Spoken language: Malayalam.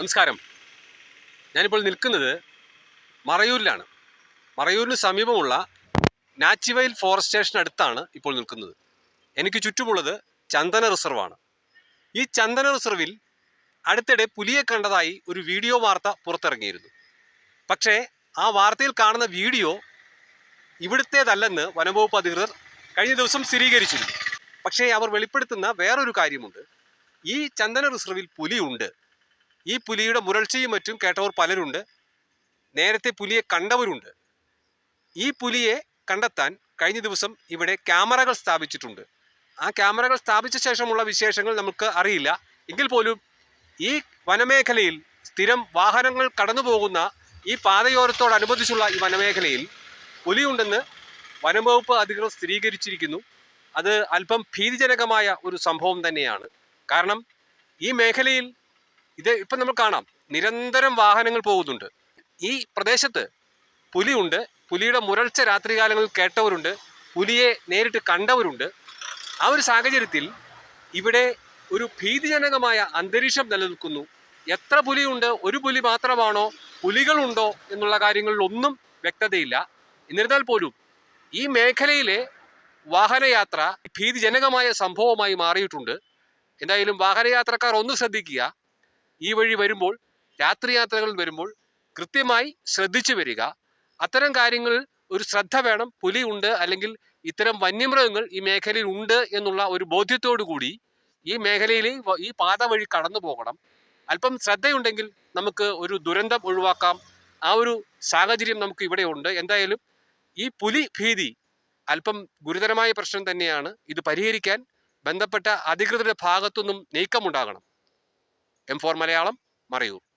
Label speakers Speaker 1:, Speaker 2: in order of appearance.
Speaker 1: നമസ്കാരം. ഞാനിപ്പോൾ നിൽക്കുന്നത് മറയൂരിലാണ്. മറയൂരിന് സമീപമുള്ള നാച്ചുവൈൽ ഫോറസ്റ്റ് സ്റ്റേഷൻ അടുത്താണ് ഇപ്പോൾ നിൽക്കുന്നത്. എനിക്ക് ചുറ്റുമുള്ളത് ചന്ദന റിസർവാണ്. ഈ ചന്ദന റിസർവിൽ അടുത്തിടെ പുലിയെ കണ്ടതായി ഒരു വീഡിയോ വാർത്ത പുറത്തിറങ്ങിയിരുന്നു. പക്ഷേ ആ വാർത്തയിൽ കാണുന്ന വീഡിയോ ഇവിടുത്തേതല്ലെന്ന് വനംവകുപ്പ് അധികൃതർ കഴിഞ്ഞ ദിവസം സ്ഥിരീകരിച്ചിരുന്നു. പക്ഷേ അവർ വെളിപ്പെടുത്തുന്ന വേറൊരു കാര്യമുണ്ട്. ഈ ചന്ദന റിസർവിൽ പുലിയുണ്ട്. ഈ പുലിയുടെ മുരൾച്ചയും മറ്റും കേട്ടവർ പലരുണ്ട്. നേരത്തെ പുലിയെ കണ്ടവരുണ്ട്. ഈ പുലിയെ കണ്ടെത്താൻ കഴിഞ്ഞ ദിവസം ഇവിടെ ക്യാമറകൾ സ്ഥാപിച്ചിട്ടുണ്ട്. ആ ക്യാമറകൾ സ്ഥാപിച്ച ശേഷമുള്ള വിശേഷങ്ങൾ നമുക്ക് അറിയില്ല. എങ്കിൽ പോലും ഈ വനമേഖലയിൽ സ്ഥിരം വാഹനങ്ങൾ കടന്നു പോകുന്ന ഈ പാതയോരത്തോടനുബന്ധിച്ചുള്ള ഈ വനമേഖലയിൽ പുലിയുണ്ടെന്ന് വനംവകുപ്പ് അധികൃതർ സ്ഥിരീകരിച്ചിരിക്കുന്നു. അത് അല്പം ഭീതിജനകമായ ഒരു സംഭവം തന്നെയാണ്. കാരണം ഈ മേഖലയിൽ ഇത് ഇപ്പം നമ്മൾ കാണാം. നിരന്തരം വാഹനങ്ങൾ പോകുന്നുണ്ട്. ഈ പ്രദേശത്ത് പുലിയുണ്ട്. പുലിയുടെ മുരൾച്ച രാത്രികാലങ്ങളിൽ കേട്ടവരുണ്ട്. പുലിയെ നേരിട്ട് കണ്ടവരുണ്ട്. ആ ഒരു സാഹചര്യത്തിൽ ഇവിടെ ഒരു ഭീതിജനകമായ അന്തരീക്ഷം നിലനിൽക്കുന്നു. എത്ര പുലിയുണ്ട്? ഒരു പുലി മാത്രമാണോ? പുലികളുണ്ടോ? എന്നുള്ള കാര്യങ്ങളിലൊന്നും വ്യക്തതയില്ല. എന്നിരുന്നാൽ പോലും ഈ മേഖലയിലെ വാഹനയാത്ര ഭീതിജനകമായ സംഭവമായി മാറിയിട്ടുണ്ട്. എന്തായാലും വാഹനയാത്രക്കാർ ഒന്ന് ശ്രദ്ധിക്കുക. ഈ വഴി വരുമ്പോൾ രാത്രി യാത്രകൾ വരുമ്പോൾ കൃത്യമായി ശ്രദ്ധിച്ചു വരിക. അത്തരം കാര്യങ്ങൾ ഒരു ശ്രദ്ധ വേണം. പുലി ഉണ്ട് അല്ലെങ്കിൽ ഇത്തരം വന്യമൃഗങ്ങൾ ഈ മേഖലയിൽ ഉണ്ട് എന്നുള്ള ഒരു ബോധ്യത്തോടു കൂടി ഈ മേഖലയിൽ ഈ പാത വഴി കടന്നു പോകണം. അല്പം ശ്രദ്ധയുണ്ടെങ്കിൽ നമുക്ക് ഒരു ദുരന്തം ഒഴിവാക്കാം. ആ ഒരു സാഹചര്യം നമുക്ക് ഇവിടെ ഉണ്ട്. എന്തായാലും ഈ പുലി ഭീതി അല്പം ഗുരുതരമായ പ്രശ്നം തന്നെയാണ്. ഇത് പരിഹരിക്കാൻ ബന്ധപ്പെട്ട അധികൃതരുടെ ഭാഗത്തുനിന്നും നീക്കമുണ്ടാകണം. M four Malayalam Marayur.